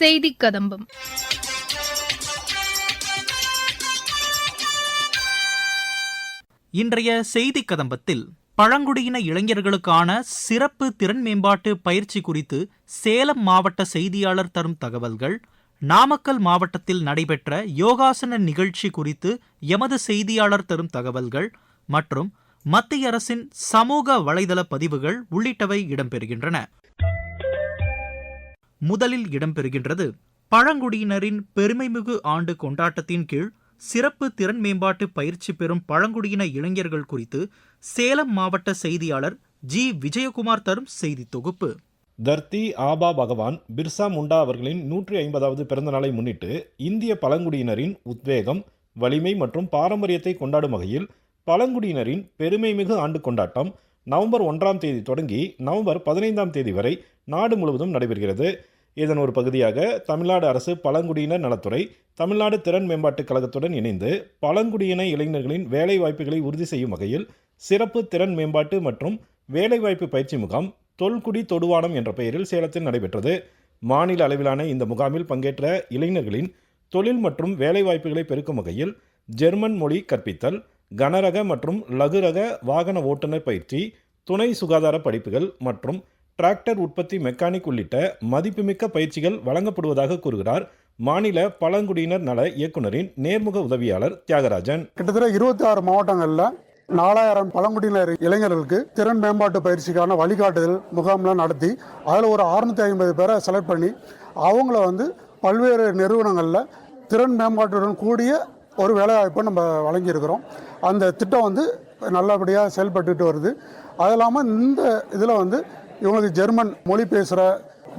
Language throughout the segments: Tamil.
செய்தி கதம்பம் இன்றைய செய்தி கதம்பத்தில் பழங்குடியின இளைஞர்களுக்கான சிறப்பு திறன் மேம்பாட்டு பயிற்சி குறித்து சேலம் மாவட்ட செய்தியாளர் தரும் தகவல்கள் நாமக்கல் மாவட்டத்தில் நடைபெற்ற யோகாசன நிகழ்ச்சி குறித்து எமது செய்தியாளர் தரும் தகவல்கள் மற்றும் மத்திய அரசின் சமூக வலைதள பதிவுகள் உள்ளிட்டவை இடம்பெறுகின்றன. முதலில் இடம்பெறுகின்றது. பழங்குடியினரின் பெருமைமிகு ஆண்டு கொண்டாட்டத்தின் கீழ் சிறப்பு திறன் மேம்பாட்டு பயிற்சி பெறும் பழங்குடியின இளைஞர்கள் குறித்து சேலம் மாவட்ட செய்தியாளர் ஜி. விஜயகுமார் தரும் செய்தி தொகுப்பு. தர்த்தி ஆபா பகவான் பிர்சா முண்டா அவர்களின் நூற்றி ஐம்பதாவது பிறந்த நாளை முன்னிட்டு இந்திய பழங்குடியினரின் உத்வேகம் வலிமை மற்றும் பாரம்பரியத்தை கொண்டாடும் வகையில் பழங்குடியினரின் பெருமைமிகு ஆண்டு கொண்டாட்டம் நவம்பர் ஒன்றாம் தேதி தொடங்கி நவம்பர் பதினைந்தாம் தேதி வரை நாடு முழுவதும் நடைபெறுகிறது. இதன் ஒரு பகுதியாக தமிழ்நாடு அரசு பழங்குடியினர் நலத்துறை தமிழ்நாடு திறன் மேம்பாட்டுக் கழகத்துடன் இணைந்து பழங்குடியின இளைஞர்களின் வேலைவாய்ப்புகளை உறுதி செய்யும் வகையில் சிறப்பு திறன் மேம்பாட்டு மற்றும் வேலைவாய்ப்பு பயிற்சி முகாம் தொல்குடி தொடுவானம் என்ற பெயரில் சேலத்தில் நடைபெற்றது. மாநில அளவிலான இந்த முகாமில் பங்கேற்ற இளைஞர்களின் தொழில் மற்றும் வேலைவாய்ப்புகளை பெருக்கும் வகையில் ஜெர்மன் மொழி கற்பித்தல் கனரக மற்றும் லகுரக வாகன ஓட்டுநர் பயிற்சி துணை சுகாதார படிப்புகள் மற்றும் டிராக்டர் உற்பத்தி மெக்கானிக் உள்ளிட்ட மதிப்புமிக்க பயிற்சிகள் வழங்கப்படுவதாக கூறுகிறார் மாநில பழங்குடியினர் நல இயக்குனரின் நேர்முக உதவியாளர் தியாகராஜன். கிட்டத்தட்ட இருபத்தி ஆறு மாவட்டங்களில் நாலாயிரம் பழங்குடியினர் இளைஞர்களுக்கு திறன் மேம்பாட்டு பயிற்சிக்கான வழிகாட்டுதல் முகாம்லாம் நடத்தி அதில் ஒரு அறுநூத்தி ஐம்பது பேரை செலக்ட் பண்ணி அவங்கள வந்து பல்வேறு நிறுவனங்களில் திறன் மேம்பாட்டுடன் கூடிய ஒரு வேலைவாய்ப்பை நம்ம வழங்கியிருக்கிறோம். அந்த திட்டம் வந்து நல்லபடியாக செயல்பட்டுட்டு வருது. அது இல்லாமல் இந்த இதில் வந்து இவங்களுக்கு ஜெர்மன் மொழி பேசுகிற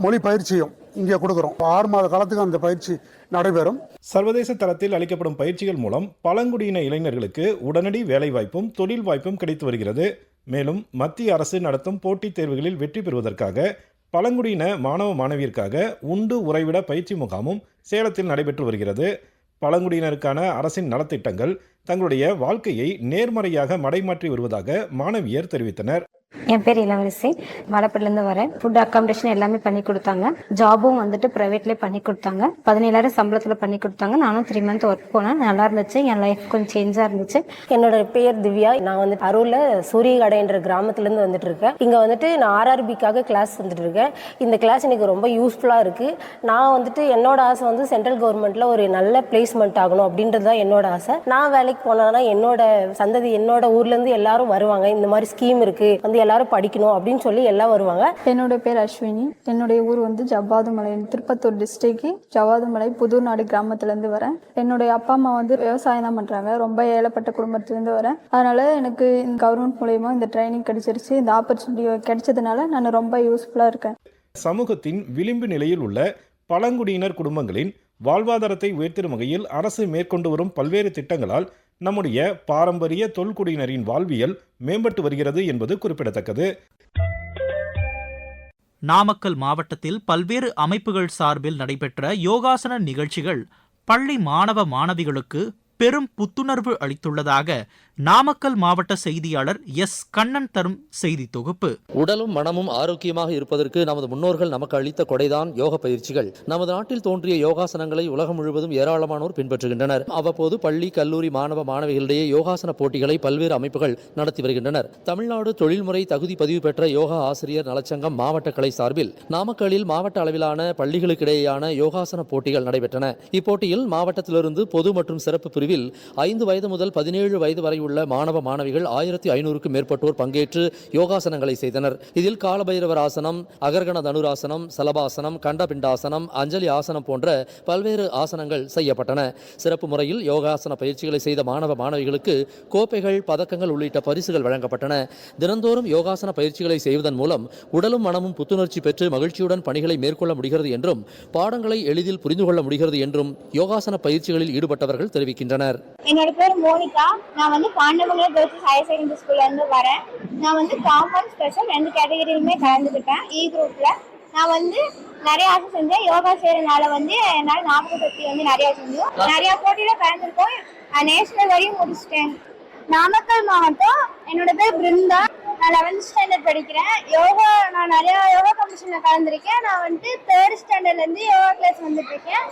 மொழி பயிற்சியும் இங்கே கொடுக்குறோம். ஆறு மாத காலத்துக்கு அந்த பயிற்சி நடைபெறும். சர்வதேச தரத்தில் அளிக்கப்படும் பயிற்சிகள் மூலம் பழங்குடியின இளைஞர்களுக்கு உடனடி வேலைவாய்ப்பும் தொழில் வாய்ப்பும் கிடைத்து வருகிறது. மேலும் மத்திய அரசு நடத்தும் போட்டித் தேர்வுகளில் வெற்றி பெறுவதற்காக பழங்குடியின மாணவ மாணவியருக்காக உண்டு உறைவிட பயிற்சி முகாமும் சேலத்தில் நடைபெற்று வருகிறது. பழங்குடியினருக்கான அரசின் நலத்திட்டங்கள் தங்களுடைய வாழ்க்கையை நேர்மறையாக மடைமாற்றி வருவதாக மாணவியர் தெரிவித்தனர். என் பேர் இளவரசி. வாழப்பட்டிலேருந்து வரேன். ஃபுட் அக்காமடேஷன் எல்லாமே பண்ணி கொடுத்தாங்க. ஜாபும் வந்துட்டு ப்ரைவேட்லேயே பண்ணி கொடுத்தாங்க. பதினேழாயிரம் சம்பளத்தில் பண்ணி கொடுத்தாங்க. நானும் த்ரீ மந்த் ஒர்க் போனேன். நல்லா இருந்துச்சு. என் லைஃப் கொஞ்சம் சேஞ்சாக இருந்துச்சு. என்னோட பேர் திவ்யா. நான் வந்து அரூரில் சூரிய கடைன்ற கிராமத்துலேருந்து வந்துட்டு இருக்கேன். இங்கே வந்துட்டு நான் ஆர்ஆர்பிக்காக கிளாஸ் வந்துட்டு இருக்கேன். இந்த கிளாஸ் எனக்கு ரொம்ப யூஸ்ஃபுல்லாக இருக்குது நான் வந்துட்டு என்னோட ஆசை வந்து சென்ட்ரல் கவர்மெண்ட்டில் ஒரு நல்ல பிளேஸ்மெண்ட் ஆகணும் அப்படின்றது தான் என்னோட ஆசை. நான் வேலைக்கு போனேன்னா என்னோட சந்ததி என்னோட ஊர்லேருந்து எல்லாரும் வருவாங்க. இந்த மாதிரி ஸ்கீம் இருக்குது வந்து எல்லாரும் படிக்கணும் அப்படின்னு சொல்லி எல்லாம் வருவாங்க. என்னோட பேர் அஸ்வினி. என்னுடைய ஊர் வந்து ஜவ்வாதுமலை. திருப்பத்தூர் டிஸ்ட்ரிக்ட் ஜவ்வாதுமலை புதூர்நாடு கிராமத்துலேருந்து வரேன். என்னுடைய அப்பா அம்மா வந்து விவசாயம் தான் பண்ணுறாங்க ரொம்ப ஏழைப்பட்ட குடும்பத்துலேருந்து வரேன். அதனால் எனக்கு கவர்மெண்ட் மூலயமா இந்த ட்ரைனிங் கிடைச்சிருச்சு. இந்த ஆப்பர்ச்சுனிட்டி கிடைச்சதுனால நான் ரொம்ப யூஸ்ஃபுல்லாக இருக்கேன். சமூகத்தின் விளிம்பு நிலையில் உள்ள பழங்குடியினர் குடும்பங்களின் வாழ்வாதாரத்தை உயர்த்திடும் வகையில் அரசு மேற்கொண்டு வரும் பல்வேறு திட்டங்களால் நம்முடைய பாரம்பரிய தொல்குடியினரின் வாழ்வியல் மேம்பட்டு வருகிறது என்பது குறிப்பிடத்தக்கது. நாமக்கல் மாவட்டத்தில் பல்வேறு அமைப்புகள் சார்பில் நடைபெற்ற யோகாசன நிகழ்ச்சிகள் பள்ளி மாணவ மாணவிகளுக்கு பெரும் புத்துணர்வு அளித்துள்ளதாக நாமக்கல் மாவட்ட செய்தியாளர் எஸ். கண்ணன் தரும் செய்தி தொகுப்பு. உடலும் மனமும் ஆரோக்கியமாக இருப்பதற்கு நமது முன்னோர்கள் நமக்கு அளித்த கொடைதான் யோக பயிற்சிகள். நமது நாட்டில் தோன்றிய யோகாசனங்களை உலகம் முழுவதும் ஏராளமானோர் பின்பற்றுகின்றனர். அவ்வப்போது பள்ளி கல்லூரி மாணவ மாணவிகளிடையே யோகாசன போட்டிகளை பல்வேறு அமைப்புகள் நடத்தி வருகின்றனர். தமிழ்நாடு தொழில்முறை தகுதி பதிவு பெற்ற யோகா ஆசிரியர் நலச்சங்கம் மாவட்ட கலை சார்பில் நாமக்கல்லில் மாவட்ட அளவிலான பள்ளிகளுக்கிடையேயான யோகாசன போட்டிகள் நடைபெற்றன. இப்போட்டியில் மாவட்டத்திலிருந்து பொது மற்றும் சிறப்பு பிரிவில் ஐந்து வயது முதல் பதினேழு வயது வரை உள்ள மாணவ மாணவிகள் ஆயிரத்தி ஐநூறுக்கும் மேற்பட்டோர் பங்கேற்று யோகாசனங்களை செய்தனர். இதில் காலபைரவர் ஆசனம் அகர்கண தனுராசனம் சலபாசனம் கண்டபிண்டாசனம் அஞ்சலி ஆசனம் போன்ற பல்வேறு ஆசனங்கள் செய்யப்பட்டன. சிறப்பு முறையில் யோகாசன பயிற்சிகளை செய்த மாணவ மாணவிகளுக்கு கோப்பைகள் பதக்கங்கள் உள்ளிட்ட பரிசுகள் வழங்கப்பட்டன. தினந்தோறும் யோகாசன பயிற்சிகளை செய்வதன் மூலம் உடலும் மனமும் புத்துணர்ச்சி பெற்று மகிழ்ச்சியுடன் பணிகளை மேற்கொள்ள முடிகிறது என்றும் பாடங்களை எளிதில் புரிந்து கொள்ள முடிகிறது என்றும் யோகாசன பயிற்சிகளில் ஈடுபட்டவர்கள் தெரிவிக்கின்றனர். என்னோட பேர் மோனிகா. நான் வந்து பாண்டமங்கலம் கேர்ள்ஸ் ஹையர் செகண்டரி ஸ்கூல்ல இருந்து வரேன். நான் வந்து காம்பவுண்ட் ஸ்பெஷல் ரெண்டு கேட்டகரியிலுமே கலந்துக்கிட்டேன் இ e குரூப்ல நான் வந்து நிறைய ஆசை செஞ்சேன். யோகா செய்யறதுனால வந்து என்னால் ஞாபக சக்தி வந்து நிறைய செஞ்சோம். நிறைய போட்டியில கலந்துருக்கோம். நேஷனல் வரையும் முடிச்சிட்டேன். நாமக்கல் மாவட்டம். என்னோட பேர் பிருந்தா. நான் லெவன்த் ஸ்டாண்டர்ட் படிக்கிறேன். யோகா நான் நிறையா யோகா காம்படிஷனில் கலந்துருக்கேன். நான் வந்துட்டு தேர்ட் ஸ்டாண்டர்ட்லேருந்து யோகா கிளாஸ் வந்துட்டுருக்கேன்.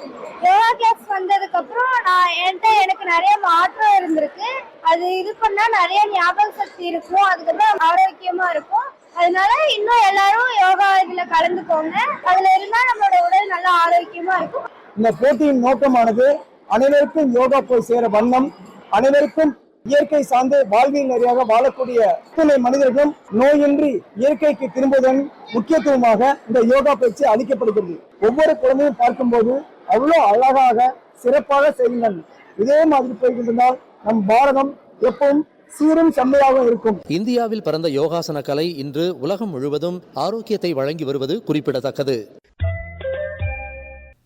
யோகா கிளாஸ் வந்ததுக்கப்புறம் நான் என்கிட்ட எனக்கு நிறைய மாற்றம் இருந்திருக்கு. அது இது பண்ணால் நிறைய ஞாபக சக்தி இருக்கும். அதுக்கப்புறம் ஆரோக்கியமாக இருக்கும். அதனால இன்னும் எல்லாரும் யோகா இதில் கலந்துக்கோங்க. அதில் இருந்தால் நம்மளோட உடல் நல்லா ஆரோக்கியமாக இருக்கும். இந்த போட்டியின் நோக்கமானது அனைவருக்கும் யோகா போய் சேர வண்ணம் அனைவருக்கும் இயற்கை சார்ந்து வாழ்வியல் நெறியாக வாழக்கூடிய அத்தனை மனிதர்களும் நோயின்றி இயற்கைக்கு திரும்புவதன் முக்கியத்துவமாக இந்த யோகா பயிற்சி அளிக்கப்படுகிறது. ஒவ்வொரு குழந்தையும் பார்க்கும்போது அவ்வளோ அழகாக சிறப்பாக செய்கின்றனர் இதே மாதிரி போய்கின்றால் நம் பாரதம் எப்பவும் சீரும் செம்மையாக இருக்கும். இந்தியாவில் பிறந்த யோகாசன கலை இன்று உலகம் முழுவதும் ஆரோக்கியத்தை வழங்கி வருவது குறிப்பிடத்தக்கது.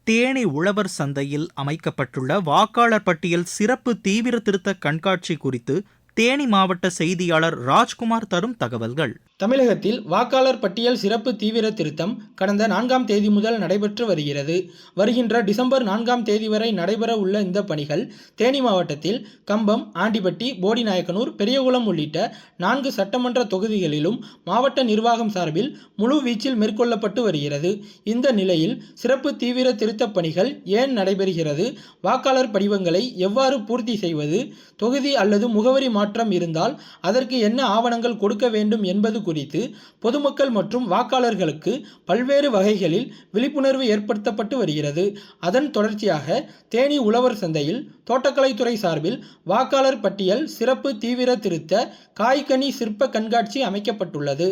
தேனி உழவர் சந்தையில் அமைக்கப்பட்டுள்ள வாக்காளர் பட்டியல் சிறப்பு தீவிர திருத்த கண்காட்சி குறித்து தேனி மாவட்ட செய்தியாளர் ராஜ்குமார் தரும் தகவல்கள். தமிழகத்தில் வாக்காளர் பட்டியல் சிறப்பு தீவிர திருத்தம் கடந்த நான்காம் தேதி முதல் நடைபெற்று வருகிறது. வருகின்ற டிசம்பர் நான்காம் தேதி வரை நடைபெற உள்ள இந்த பணிகள் தேனி மாவட்டத்தில் கம்பம் ஆண்டிப்பட்டி போடிநாயக்கனூர் பெரியகுளம் உள்ளிட்ட நான்கு சட்டமன்ற தொகுதிகளிலும் மாவட்ட நிர்வாகம் சார்பில் முழு வீச்சில் மேற்கொள்ளப்பட்டு வருகிறது. இந்த நிலையில் சிறப்பு தீவிர திருத்தப் பணிகள் ஏன் நடைபெறுகிறது? வாக்காளர் படிவங்களை எவ்வாறு பூர்த்தி செய்வது? தொகுதி அல்லது முகவரி மாற்றம் இருந்தால் அதற்கு என்ன ஆவணங்கள் கொடுக்க வேண்டும் என்பது குறித்து பொதுமக்கள் மற்றும் வாக்காளர்களுக்கு பல்வேறு வகைகளில் விழிப்புணர்வு ஏற்படுத்தப்பட்டு வருகிறது. அதன் தொடர்ச்சியாக தேனி உழவர் சந்தையில் தோட்டக்கலைத்துறை சார்பில் வாக்காளர் பட்டியல் சிறப்பு தீவிர திருத்த காய்கனி சிற்ப கண்காட்சி அமைக்கப்பட்டுள்ளது.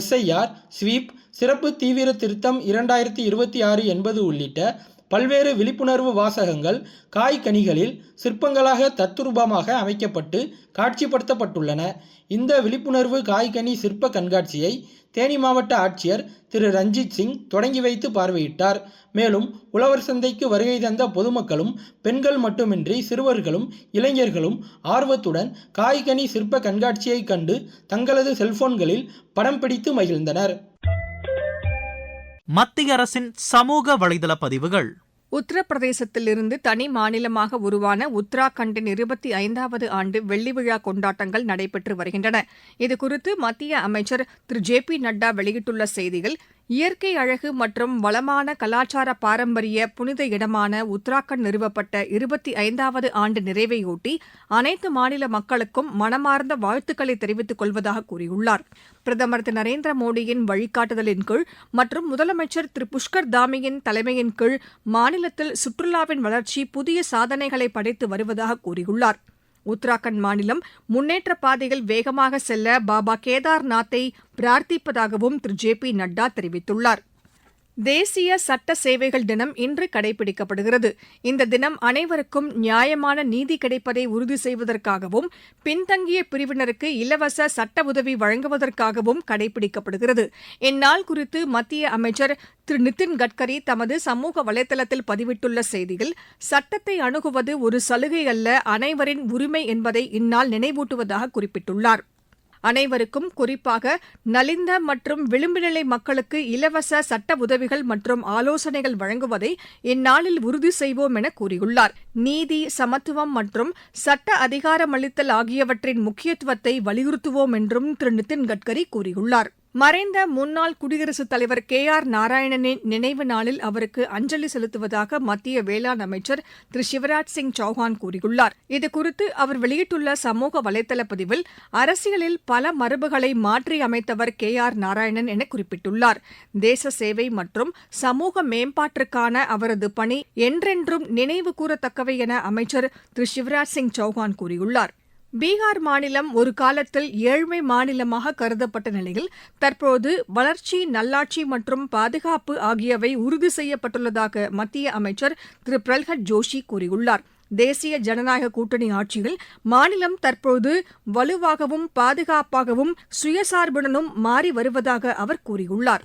எஸ்ஐஆர் ஸ்வீப் சிறப்பு தீவிர திருத்தம் இரண்டாயிரத்தி இருபத்தி ஆறு என்பது உள்ளிட்ட பல்வேறு விழிப்புணர்வு வாசகங்கள் காய்கனிகளில் சிற்பங்களாக தத்துரூபமாக அமைக்கப்பட்டு காட்சிப்படுத்தப்பட்டுள்ளன. இந்த விழிப்புணர்வு காய்கனி சிற்ப கண்காட்சியை தேனி மாவட்ட ஆட்சியர் திரு. ரஞ்சித் சிங் தொடங்கி வைத்து பார்வையிட்டார். மேலும் உழவர் சந்தைக்கு வருகை தந்த பொதுமக்களும் பெண்கள் மட்டுமின்றி சிறுவர்களும் இளைஞர்களும் ஆர்வத்துடன் காய்கனி சிற்ப கண்காட்சியை கண்டு தங்களது செல்போன்களில் படம் பிடித்து மகிழ்ந்தனர். மத்திய அரசின் சமூக வலைதள பதிவுகள். உத்தரப்பிரதேசத்திலிருந்து தனி மாநிலமாக உருவான உத்தராகண்டின் இருபத்தி ஐந்தாவது ஆண்டு வெள்ளி விழா கொண்டாட்டங்கள் நடைபெற்று வருகின்றன. இதுகுறித்து மத்திய அமைச்சர் திரு ஜே பி நட்டா வெளியிட்டுள்ள செய்தியில் இயற்கை அழகு மற்றும் வளமான கலாச்சார பாரம்பரிய புனித இடமான உத்தராகண்ட் நிறுவப்பட்ட இருபத்தி ஐந்தாவது ஆண்டு நிறைவையொட்டி அனைத்து மாநில மக்களுக்கும் மனமார்ந்த வாழ்த்துக்களை தெரிவித்துக் கொள்வதாக கூறியுள்ளார். பிரதமர் திரு நரேந்திர மோடியின் வழிகாட்டுதலின் கீழ் மற்றும் முதலமைச்சர் திரு புஷ்கர் தாமியின் தலைமையின் கீழ் மாநிலத்தில் சுற்றுலாவின் வளர்ச்சி புதிய சாதனைகளை படைத்து வருவதாக கூறியுள்ளார். உத்தராகண்ட் மாநிலம் முன்னேற்ற பாதையில் வேகமாக செல்ல பாபா கேதார்நாத்தை பிரார்த்திப்பதாகவும் திரு ஜே பி நட்டா தெரிவித்துள்ளார். தேசிய சட்ட சேவைகள் தினம் இன்று கடைபிடிக்கப்படுகிறது. இந்த தினம் அனைவருக்கும் நியாயமான நீதி கிடைப்பதை உறுதி செய்வதற்காகவும் பின்தங்கிய பிரிவினருக்கு இலவச சட்ட உதவி வழங்குவதற்காகவும் கடைபிடிக்கப்படுகிறது. இந்நாள் குறித்து மத்திய அமைச்சர் திரு நிதின் கட்கரி தமது சமூக வலைதளத்தில் பதிவிட்டுள்ள செய்தியில் சட்டத்தை அணுகுவது ஒரு சலுகை அல்ல அனைவரின் உரிமை என்பதை இந்நாள் நினைவூட்டுவதாக குறிப்பிட்டுள்ளார். அனைவருக்கும் குறிப்பாக நலிந்த மற்றும் விளிம்பு நிலை மக்களுக்கு இலவச சட்ட உதவிகள் மற்றும் ஆலோசனைகள் வழங்குவதை இந்நாளில் உறுதி செய்வோம் என கூறியுள்ளார். நீதி சமத்துவம் மற்றும் சட்ட அதிகாரமளித்தல் ஆகியவற்றின் முக்கியத்துவத்தை வலியுறுத்துவோம் என்றும் திரு நிதின் கட்கரி கூறியுள்ளார். மறைந்த முன்னாள் குடியரசுத் தலைவர் கே ஆர் நாராயணனின் நினைவு நாளில் அவருக்கு அஞ்சலி செலுத்துவதாக மத்திய வேளாண் அமைச்சர் திரு சிவராஜ் சிங் சௌஹான் கூறியுள்ளார். இதுகுறித்து அவர் வெளியிட்டுள்ள சமூக வலைதள பதிவில் அரசியலில் பல மரபுகளை மாற்றி அமைத்தவர் கே ஆர் நாராயணன் என குறிப்பிட்டுள்ளார். தேச சேவை மற்றும் சமூக மேம்பாட்டிற்கான அவரது பணி என்றென்றும் நினைவு கூறத்தக்கவை என அமைச்சர் திரு சிவராஜ் சிங் சௌஹான் கூறியுள்ளார். பீகார் மாநிலம் ஒரு காலத்தில் ஏழ்மை மாநிலமாக கருதப்பட்ட நிலையில் தற்போது வளர்ச்சி நல்லாட்சி மற்றும் பாதுகாப்பு ஆகியவை உறுதி செய்யப்பட்டுள்ளதாக மத்திய அமைச்சர் திரு. பிரல்ஹத் ஜோஷி கூறியுள்ளார். தேசிய ஜனநாயக கூட்டணி ஆட்சியில் மாநிலம் தற்போது வலுவாகவும் பாதுகாப்பாகவும் சுயசார்புடனும் மாறி வருவதாக அவர் கூறியுள்ளார்.